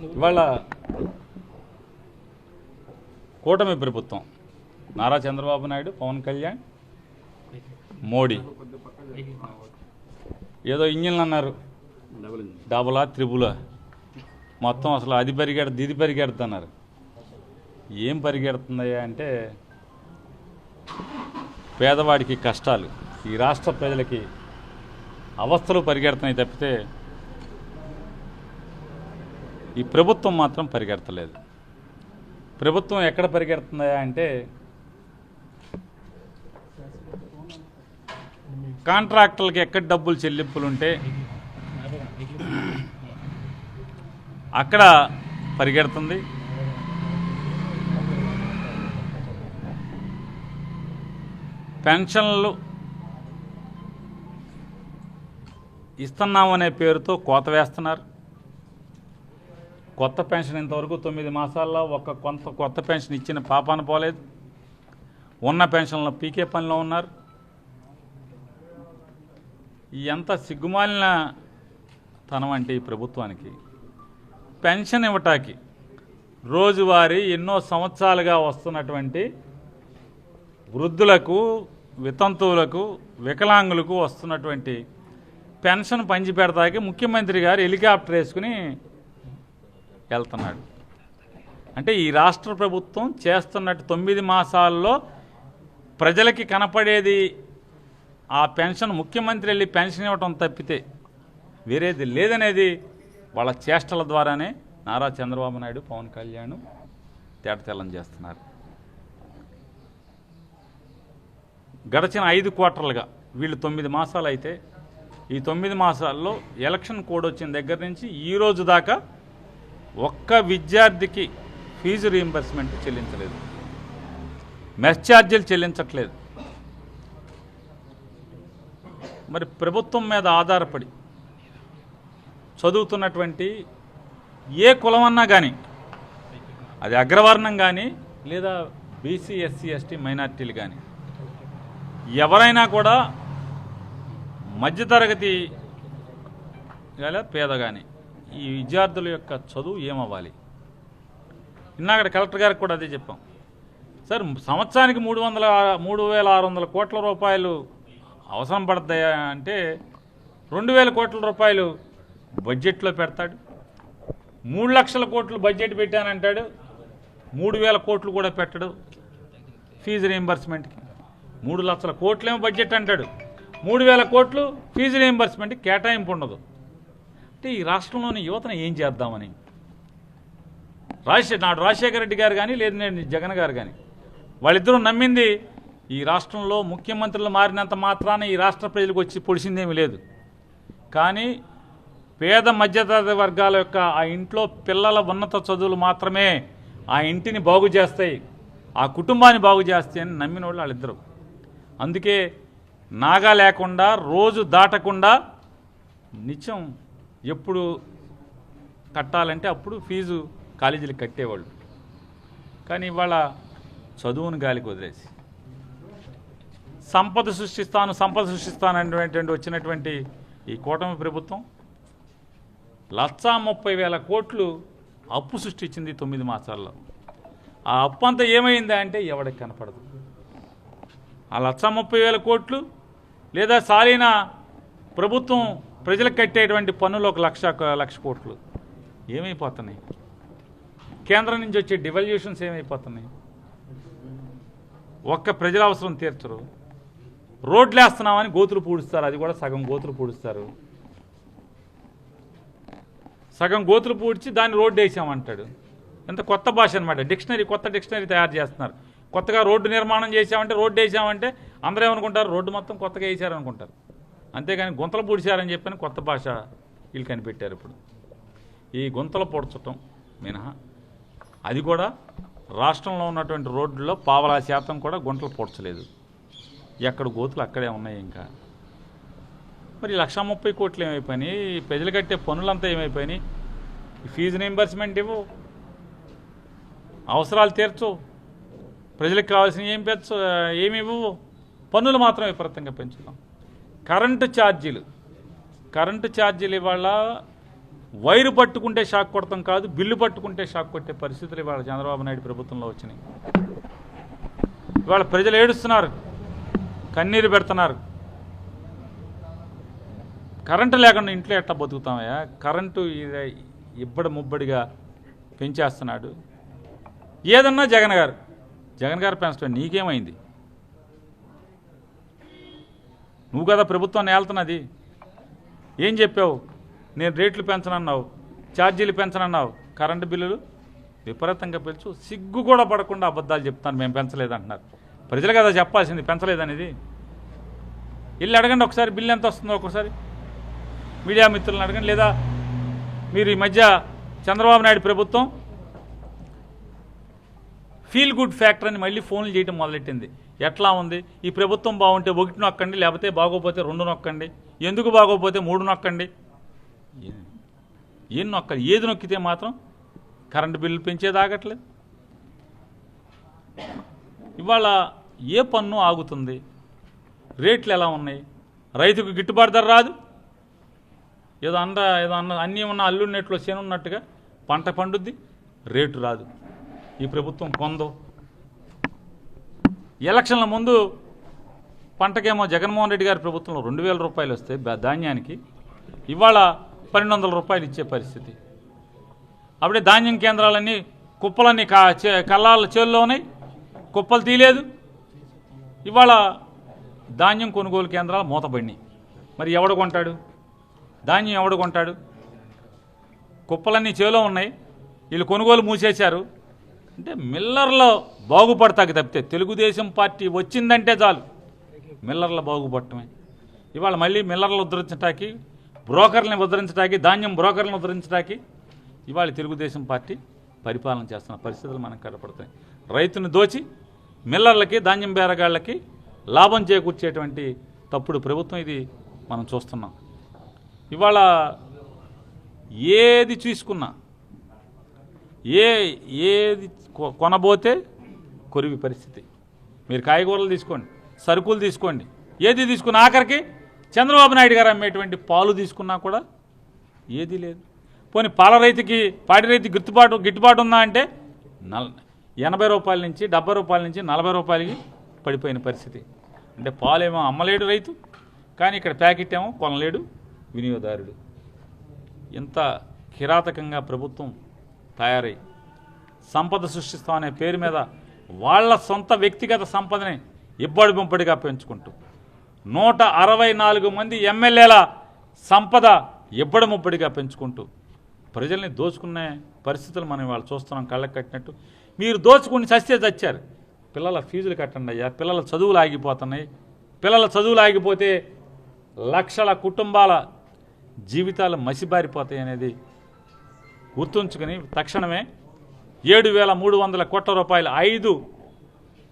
ఇవాళ కూటమి ప్రభుత్వం. నారా చంద్రబాబు నాయుడు పవన్ కళ్యాణ్ మోడీ. ఏదో ఇంజిన్లు అన్నారు. డబులా త్రిబులా. మొత్తం అసలు అది పరిగెడుతుంది ఇది పరిగెడుతున్నారు. ఏం పరిగెడుతుందయ్యా అంటే పేదవాడికి కష్టాలు. ఈ రాష్ట్ర ప్రజలకి అవస్థలు పరిగెడుతున్నాయి తప్పితే ఈ ప్రభుత్వం మాత్రం పరిగెడతలేదు. ప్రభుత్వం ఎక్కడ పరిగెడుతుందా అంటే కాంట్రాక్టర్లకి ఎక్కడ డబ్బులు చెల్లింపులు ఉంటే అక్కడ పరిగెడుతుంది. పెన్షన్లు ఇస్తున్నామనే పేరుతో కోత వేస్తున్నారు. కొత్త పెన్షన్ ఇంతవరకు తొమ్మిది మాసాల్లో ఒక కొంత కొత్త పెన్షన్ ఇచ్చిన పాపాన పోలేదు. ఉన్న పెన్షన్లు పీకే పనిలో ఉన్నారు. ఎంత సిగ్గుమాలిన తనం అంటే ఈ ప్రభుత్వానికి. పెన్షన్ ఇవ్వటానికి రోజువారీ ఎన్నో సంవత్సరాలుగా వస్తున్నటువంటి వృద్ధులకు వితంతువులకు వికలాంగులకు వస్తున్నటువంటి పెన్షన్ పంచిపెడతాకి ముఖ్యమంత్రి గారు హెలికాప్టర్ వేసుకుని వెళ్తున్నాడు. అంటే ఈ రాష్ట్ర ప్రభుత్వం చేస్తున్నట్టు తొమ్మిది మాసాల్లో ప్రజలకి కనపడేది ఆ పెన్షన్ ముఖ్యమంత్రి వెళ్ళి పెన్షన్ ఇవ్వటం తప్పితే వేరేది లేదనేది వాళ్ళ చేష్టల ద్వారానే నారా చంద్రబాబు నాయుడు పవన్ కళ్యాణ్ తేటతెల్లం చేస్తున్నారు. గడచిన ఐదు క్వార్టర్లుగా వీళ్ళు తొమ్మిది మాసాలు అయితే ఈ తొమ్మిది మాసాల్లో ఎలక్షన్ కోడ్ వచ్చిన దగ్గర నుంచి ఈ రోజు దాకా ఒక్క విద్యార్థికి ఫీజు రీయింబర్స్మెంట్ చెల్లించలేదు. మెస్ ఛార్జీలు చెల్లించట్లేదు. మరి ప్రభుత్వం మీద ఆధారపడి చదువుతున్నటువంటి ఏ కులమన్నా కానీ అది అగ్రవర్ణం కానీ లేదా బీసీ ఎస్సీ ఎస్టీ మైనార్టీలు కానీ ఎవరైనా కూడా మధ్యతరగతి లేదా పేద కానీ ఈ విద్యార్థుల యొక్క చదువు ఏమవ్వాలి? ఇందాక కలెక్టర్ గారికి కూడా అదే చెప్పాం. సార్ సంవత్సరానికి మూడు వందల మూడు వేల ఆరు వందల కోట్ల రూపాయలు అవసరం పడతాయా అంటే రెండు వేల కోట్ల రూపాయలు బడ్జెట్లో పెడతాడు మూడు లక్షల కోట్లు బడ్జెట్ పెట్టానంటాడు మూడు వేల కోట్లు కూడా పెట్టడు ఫీజు రీయింబర్స్మెంట్కి. మూడు లక్షల కోట్లేమో బడ్జెట్ అంటాడు మూడు వేల కోట్లు ఫీజు రీయింబర్స్మెంట్కి కేటాయింపు ఉండదు. అంటే ఈ రాష్ట్రంలోని యువతను ఏం చేద్దామని? రాజశేఖర్ నాడు రాజశేఖర రెడ్డి గారు కానీ లేదు నేను జగన్ గారు కానీ వాళ్ళిద్దరూ నమ్మింది ఈ రాష్ట్రంలో ముఖ్యమంత్రులు మారినంత మాత్రాన ఈ రాష్ట్ర ప్రజలకు వచ్చి పొడిసిందేమీ లేదు. కానీ పేద మధ్యతరగతి వర్గాల యొక్క ఆ ఇంట్లో పిల్లల ఉన్నత చదువులు మాత్రమే ఆ ఇంటిని బాగు చేస్తాయి ఆ కుటుంబాన్ని బాగు చేస్తాయి అని నమ్మిన వాళ్ళు వాళ్ళిద్దరు. అందుకే నాగా లేకుండా రోజు దాటకుండా నిత్యం ఎప్పుడు కట్టాలంటే అప్పుడు ఫీజు కాలేజీలకు కట్టేవాళ్ళు. కానీ ఇవాళ చదువును గాలికి వదిలేసి సంపద సృష్టిస్తాను సంపద సృష్టిస్తాను అనేటువంటి వచ్చినటువంటి ఈ కూటమి ప్రభుత్వం లక్షా ముప్పై వేల కోట్లు అప్పు సృష్టించింది తొమ్మిది మాసాల్లో. ఆ అప్పు అంతా ఏమైందా అంటే ఎవడికి కనపడదు. ఆ లక్ష ముప్పై వేల కోట్లు లేదా సాలిన ప్రభుత్వం ప్రజలకు కట్టేటువంటి పన్నులు ఒక లక్ష లక్ష కోట్లు. ఏమైపోతున్నాయి? కేంద్రం నుంచి వచ్చే డివల్యూషన్స్ ఏమైపోతున్నాయి? ఒక్క ప్రజల అవసరం తీర్చరు. రోడ్లు వేస్తున్నామని గోతులు పూడుస్తారు. అది కూడా సగం గోతులు పూడుస్తారు. సగం గోతులు పూడ్చి దాన్ని రోడ్డు వేసామంటాడు ఎంత కొత్త భాష అనమాట డిక్షనరీ కొత్త డిక్షనరీ తయారు చేస్తున్నారు. కొత్తగా రోడ్డు నిర్మాణం చేసామంటే రోడ్డు వేసామంటే అందరూ ఏమనుకుంటారు? రోడ్డు మొత్తం కొత్తగా వేసారనుకుంటారు. అంతేగాని గుంతలు పూడ్చారని చెప్పని కొత్త భాష వీళ్ళు కనిపెట్టారు ఇప్పుడు. ఈ గుంతలు పొడచటం మినహా. అది కూడా రాష్ట్రంలో ఉన్నటువంటి రోడ్లలో పావలా శాతం కూడా గుంటలు పొడచలేదు. ఎక్కడ గోతులు అక్కడే ఉన్నాయి ఇంకా. మరి లక్ష ముప్పై కోట్లు ఏమైపోయినాయి? ఈ ప్రజలు కట్టే పనులంతా ఏమైపోయినాయి? ఈ ఫీజు రీంబర్స్మెంట్ ఇవ్వు. అవసరాలు తీర్చు. ప్రజలకు కావాల్సిన ఏం పెంచు ఏమి ఇవ్వవు పన్నులు మాత్రం విపరీతంగా పెంచుతాం. కరెంటు ఛార్జీలు. కరెంటు ఛార్జీలు ఇవాళ వైరు పట్టుకుంటే షాక్ కొడతాం కాదు బిల్లు పట్టుకుంటే షాక్ కొట్టే పరిస్థితులు ఇవాళ చంద్రబాబు నాయుడు ప్రభుత్వంలో వచ్చినాయి. ఇవాళ ప్రజలు ఏడుస్తున్నారు కన్నీరు పెడుతున్నారు. కరెంటు లేకుండా ఇంట్లో ఎట్లా బతుకుతామయ్యా? కరెంటు ఇది ఇబ్బడి ముబ్బడిగా పెంచేస్తున్నాడు. ఏదన్నా జగన్ గారు. జగన్ గారు పెంచడం నీకేమైంది? నువ్వు కదా ప్రభుత్వాన్ని ఏళ్తున్నది ఏం చెప్పావు? నేను రేట్లు పెంచనన్నావు ఛార్జీలు పెంచనన్నావు కరెంటు బిల్లులు విపరీతంగా పెంచు సిగ్గు కూడా పడకుండా అబద్ధాలు చెప్తాను మేము పెంచలేదంటున్నారు. ప్రజలు కదా చెప్పాల్సింది పెంచలేదనేది. వెళ్ళి అడగండి ఒకసారి బిల్లు ఎంత వస్తుందో ఒకసారి. మీడియా మిత్రులను అడగండి లేదా మీరు ఈ మధ్య చంద్రబాబు నాయుడు ప్రభుత్వం ఫీల్ గుడ్ ఫ్యాక్టర్ అని మళ్ళీ ఫోన్లు చేయడం మొదలెట్టింది. ఎట్లా ఉంది? ఈ ప్రభుత్వం బాగుంటే ఒకటి నొక్కండి లేకపోతే బాగోపోతే రెండు నొక్కండి. ఎందుకు బాగోపోతే మూడు నొక్కండి? ఏం నొక్కాలి? ఏది నొక్కితే మాత్రం కరెంటు బిల్లు పెంచేది ఆగట్లేదు. ఇవాళ ఏ పన్ను ఆగుతుంది? రేట్లు ఎలా ఉన్నాయి? రైతుకు గిట్టుబాటు ధర రాదు. ఏదో అంద ఏదో అన్న అన్నీ ఉన్న అల్లున్నట్లో చేనున్నట్టుగా పంట పండుద్ది రేటు రాదు. ఈ ప్రభుత్వం కొందో ఎలక్షన్ల ముందు పంటకేమో జగన్మోహన్ రెడ్డి గారి ప్రభుత్వంలో రెండు వేల రూపాయలు వస్తాయి ధాన్యానికి ఇవాళ పన్నెండు వందల రూపాయలు ఇచ్చే పరిస్థితి. అప్పుడే ధాన్యం కేంద్రాలన్నీ కుప్పలన్నీ కా చే- కల్లాల చేల్లో ఉన్నాయి. కుప్పలు తీయలేదు. ఇవాళ ధాన్యం కొనుగోలు కేంద్రాలు మూతపడినాయి మరి ఎవడు కొంటాడు? ధాన్యం ఎవడు కొంటాడు? కుప్పలన్నీ చేలో ఉన్నాయి. వీళ్ళు కొనుగోలు మూసేశారు. అంటే మిల్లర్లో బాగుపడతాకి తప్పితే తెలుగుదేశం పార్టీ వచ్చిందంటే చాలు. మిల్లర్ల బాగుపడటమే. ఇవాళ మళ్ళీ మిల్లర్లు ఉద్ధరించడానికి బ్రోకర్ని ఉద్ధరించడానికి ధాన్యం బ్రోకర్లను ఉద్ధరించడానికి ఇవాళ తెలుగుదేశం పార్టీ పరిపాలన చేస్తున్న పరిస్థితులు మనకు కనపడతాయి రైతును దోచి మిల్లర్లకి ధాన్యం బేరగాళ్ళకి లాభం చేకూర్చేటువంటి తప్పుడు ప్రభుత్వం ఇది మనం చూస్తున్నాం. ఇవాళ ఏది చూసుకున్నా ఏ ఏది కొనబోతే కొరివి పరిస్థితి. మీరు కాయగూరలు తీసుకోండి సరుకులు తీసుకోండి. ఏది తీసుకున్న ఆఖరికి చంద్రబాబు నాయుడు గారు అమ్మేటువంటి పాలు తీసుకున్నా కూడా ఏది లేదు. పోనీ పాల రైతుకి పాడి రైతు గిట్టుబాటు గిట్టుబాటు ఉందా అంటే నల్ ఎనభై రూపాయల నుంచి డెబ్బై రూపాయల నుంచి నలభై రూపాయలకి పడిపోయిన పరిస్థితి. అంటే పాలేమో అమ్మలేడు రైతు కానీ ఇక్కడ ప్యాకెట్ ఏమో కొనలేడు వినియోగదారుడు. ఇంత కిరాతకంగా ప్రభుత్వం తయారై సంపద సృష్టిస్తాం అనే పేరు మీద వాళ్ళ సొంత వ్యక్తిగత సంపదని ఇబ్బడి బొంపడిగా పెంచుకుంటూ నూట అరవై నాలుగు మంది ఎమ్మెల్యేల సంపద ఇబ్బడి ముబ్బడిగా పెంచుకుంటూ ప్రజల్ని దోచుకునే పరిస్థితులు మనం వాళ్ళు చూస్తున్నాం కళ్ళకి కట్టినట్టు. మీరు దోచుకుని చస్తే చచ్చారు. పిల్లల ఫీజులు కట్టండి అయ్యా. పిల్లల చదువులు ఆగిపోతున్నాయి. పిల్లల చదువులు ఆగిపోతే లక్షల కుటుంబాల జీవితాలు మసిబారిపోతాయి అనేది గుర్తుంచుకుని తక్షణమే ఏడు వేల మూడు వందల కోట్ల రూపాయల ఐదు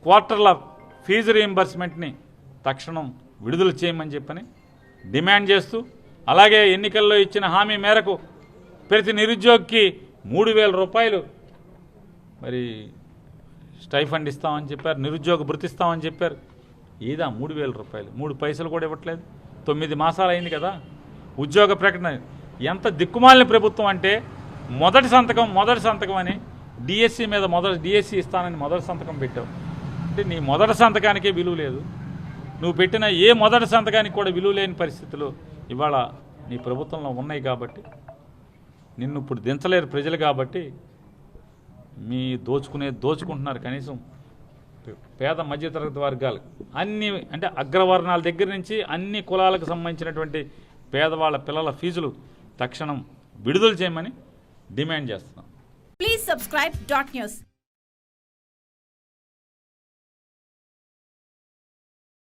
క్వార్టర్ల ఫీజు రీయింబర్స్మెంట్ని తక్షణం విడుదల చేయమని చెప్పని డిమాండ్ చేస్తూ అలాగే ఎన్నికల్లో ఇచ్చిన హామీ మేరకు ప్రతి నిరుద్యోగికి మూడు వేల రూపాయలు మరి స్టైఫండ్ ఇస్తామని చెప్పారు నిరుద్యోగ భృతిస్తామని చెప్పారు. ఏదా మూడు వేల రూపాయలు? మూడు పైసలు కూడా ఇవ్వట్లేదు. తొమ్మిది మాసాలు అయింది కదా. ఉద్యోగ ప్రకటన ఎంత దిక్కుమాలిన ప్రభుత్వం అంటే మొదటి సంతకం మొదటి సంతకం అని డిఎస్సి మీద మొదటి డిఎస్సి ఇస్తానని మొదటి సంతకం పెట్టావు. అంటే నీ మొదటి సంతకానికే విలువ లేదు. నువ్వు పెట్టిన ఏ మొదటి సంతకానికి కూడా విలువ లేని పరిస్థితులు ఇవాళ నీ ప్రభుత్వంలో ఉన్నాయి కాబట్టి నిన్ను ఇప్పుడు దించలేరు ప్రజలు కాబట్టి మీ దోచుకునే దోచుకుంటున్నారు కనీసం పేద మధ్యతరగతి వర్గాలు. అన్ని అంటే అగ్రవర్ణాల దగ్గర నుంచి అన్ని కులాలకు సంబంధించినటువంటి పేదవాళ్ళ పిల్లల ఫీజులు తక్షణం విడుదల చేయమని డిమాండ్ చేస్తున్నాం. Subscribe dot news.